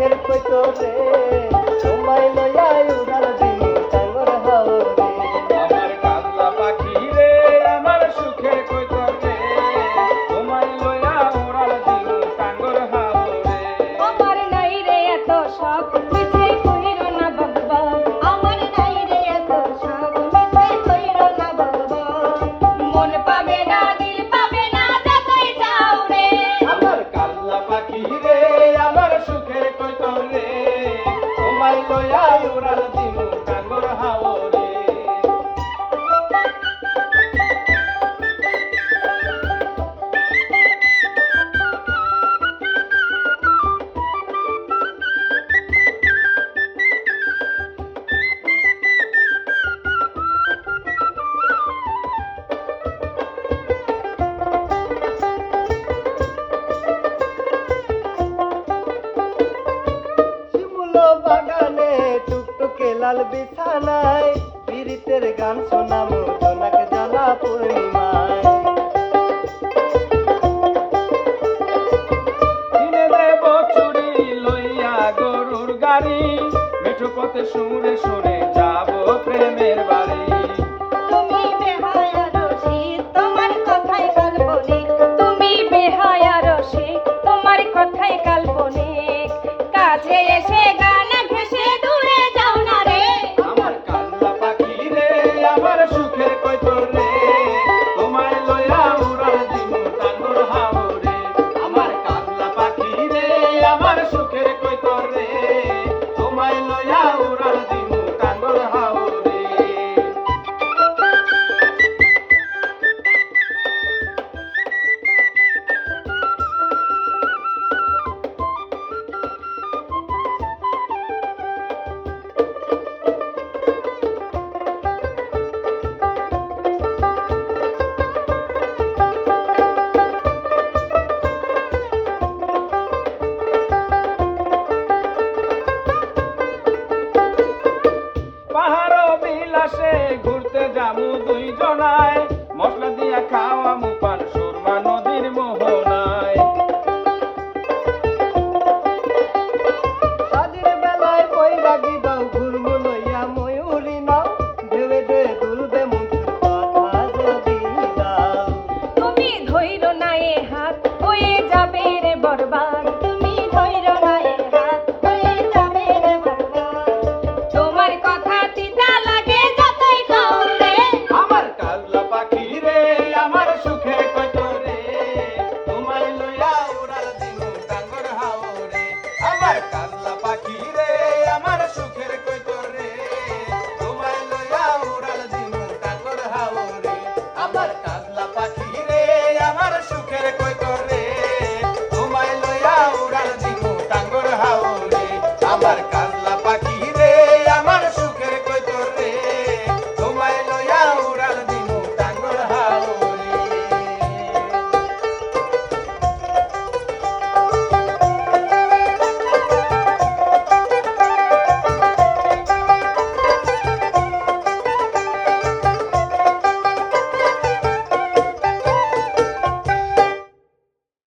চোখের পেতরে ಯಾರು ರಾಜಿರು লাল বিছানায় পীড়িতের গান শোনাবো জোনাক জ্বালা পূর্ণিমায়। দেব চুরি লইয়া গরুর গাড়ি মিঠু পথে সুরে সুরে আমার সুখের কয় তোর